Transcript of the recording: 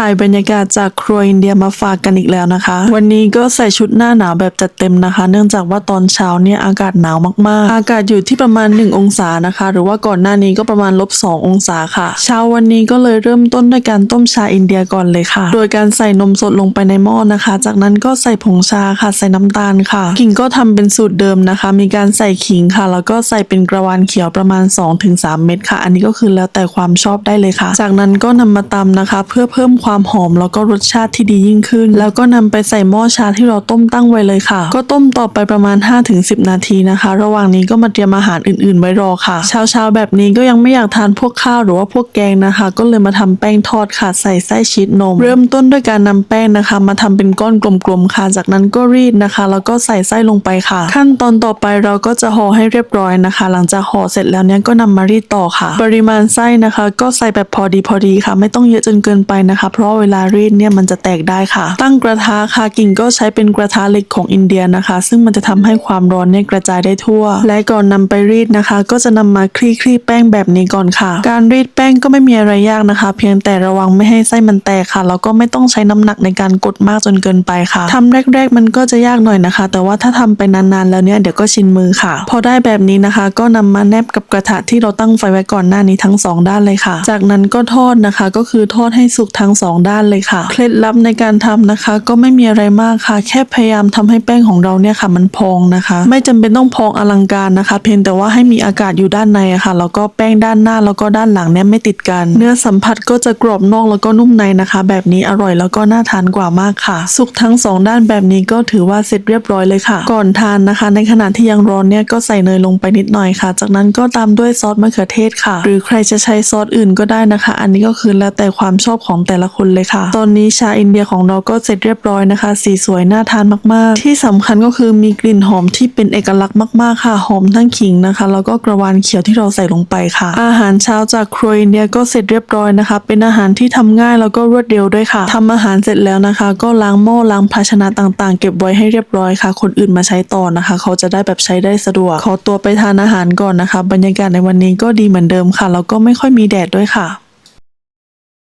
ถ่ายบรรยากาศจากครัวอินเดียมาฝากกันอีกแล้วนะคะ วันนี้ก็ใส่ชุดหน้าหนาวแบบจัดเต็มนะคะ เนื่องจากว่าตอนเช้าเนี่ยอากาศหนาวมากๆ อากาศอยู่ที่ประมาณ 1 องศานะคะ หรือว่าก่อนหน้านี้ก็ประมาณลบ2องศาค่ะ เช้าวันนี้ก็เลยเริ่มต้นด้วยการต้มชาอินเดียก่อนเลยค่ะ โดยการใส่นมสดลงไปในหม้อนะคะ จากนั้นก็ใส่ผงชาค่ะ ใส่น้ำตาลค่ะกิ่งก็ทำเป็นสูตรเดิมนะคะ มีการใส่ขิงค่ะ แล้วก็ใส่เป็นกระวานเขียวประมาณ 2-3 เม็ดค่ะ อันนี้ก็คือแล้วแต่ความชอบได้เลยค่ะ จากนั้นก็นำมาตำนะคะ เพื่อเพิ่มความหอมแล้วก็รสชาติที่ดียิ่งขึ้น แล้วก็นำไปใส่หม้อชาที่เราต้มตั้งไว้เลยค่ะ ก็ต้มต่อไปประมาณ 5-10 นาทีนะคะ ระหว่างนี้ก็มาเตรียมอาหารอื่นๆ ไว้รอค่ะเช้าๆแบบนี้ก็ยังไม่อยากทานพวกข้าวหรือว่าพวกแกงนะคะ ก็เลยมาทำแป้งทอดค่ะใส่ไส้ชีสนม เริ่มต้นด้วยการนำแป้งนะคะ มาทำเป็นก้อนกลมๆค่ะ จากนั้นก็รีดนะคะ แล้วก็ใส่ไส้ลงไปค่ะ ขั้นตอนต่อไปเราก็จะห่อให้เรียบร้อยนะคะ หลังจากห่อเสร็จแล้วเนี่ยก็นำมารีดต่อค่ะ ปริมาณไส้นะคะ ก็ใส่แบบพอดีพอดีค่ะ ไม่ต้องเยอะจนเกินไปนะคะเพราะเวลารีดเนี่ยมันจะแตกได้ค่ะ ตั้งกระทะค่ะกิ่งก็ใช้เป็นกระทะเหล็กของอินเดียนะคะ ซึ่งมันจะทำให้ความร้อนเนี่ยกระจายได้ทั่ว และก่อนนำไปรีดนะคะ ก็จะนำมาคลี่คลี่แป้งแบบนี้ก่อนค่ะ การรีดแป้งก็ไม่มีอะไรยากนะคะ เพียงแต่ระวังไม่ให้ไส้มันแตกค่ะแล้วก็ไม่ต้องใช้น้ำหนักในการกดมากจนเกินไปค่ะทำแรก ๆ มันก็จะยากหน่อยนะคะ แต่ว่าถ้าทำไปนานๆแล้วเนี่ยเดี๋ยวก็ชินมือค่ะ พอได้แบบนี้นะคะ ก็นำมาแนบกับกระทะที่เราตั้งไฟไว้ก่อนหน้านี้ทั้งสองด้านเลยค่ะ จากนั้นก็ทอดนะคะ ก็คือทอดให้สุกทั้งองด้านเลยค่ะ เคล็ดลับในการทำนะคะ ก็ไม่มีอะไรมากค่ะ แค่พยายามทำให้แป้งของเราเนี่ยค่ะ มันพองนะคะ ไม่จำเป็นต้องพองอลังการนะคะ เพียงแต่ว่าให้มีอากาศอยู่ด้านในอะค่ะแล้วก็แป้งด้านหน้าแล้วก็ด้านหลังเนี่ยไม่ติดกัน เนื้อสัมผัสก็จะกรอบนอกแล้วก็นุ่มในนะคะ แบบนี้อร่อยแล้วก็น่าทานกว่ามากค่ะ สุกทั้งสองด้านแบบนี้ก็ถือว่าเสร็จเรียบร้อยเลยค่ะ ก่อนทานนะคะ ในขณะที่ยังร้อนเนี่ยก็ใส่เนยลงไปนิดหน่อยค่ะ จากนั้นก็ตามด้วยซอสมะเขือเทศค่ะ หรือใครจะใช้ซอสอื่นก็ได้นะคะ อันนี้ก็คือแล้วแต่ความชอบของแต่ละคนเลยค่ะ ตอนนี้ชาอินเดียของเราก็เสร็จเรียบร้อยนะคะ สีสวยน่าทานมาก ๆ ที่สำคัญก็คือมีกลิ่นหอมที่เป็นเอกลักษณ์มาก ๆ ค่ะ หอมทั้งขิงนะคะ แล้วก็กระวานเขียวที่เราใส่ลงไปค่ะ อาหารเช้าจากครัวอินเดียก็เสร็จเรียบร้อยนะคะ เป็นอาหารที่ทำง่ายแล้วก็รวดเร็วด้วยค่ะทำอาหารเสร็จแล้วนะคะ ก็ล้างหม้อล้างภาชนะต่าง ๆ เก็บไว้ให้เรียบร้อยค่ะ คนอื่นมาใช้ต่อนะคะ เขาจะได้แบบใช้ได้สะดวก ขอตัวไปทานอาหารก่อนนะคะ บรรยากาศในวันนี้ก็ดีเหมือนเดิมค่ะ แล้วก็ไม่ค่อยมีแดดด้วยค่ะ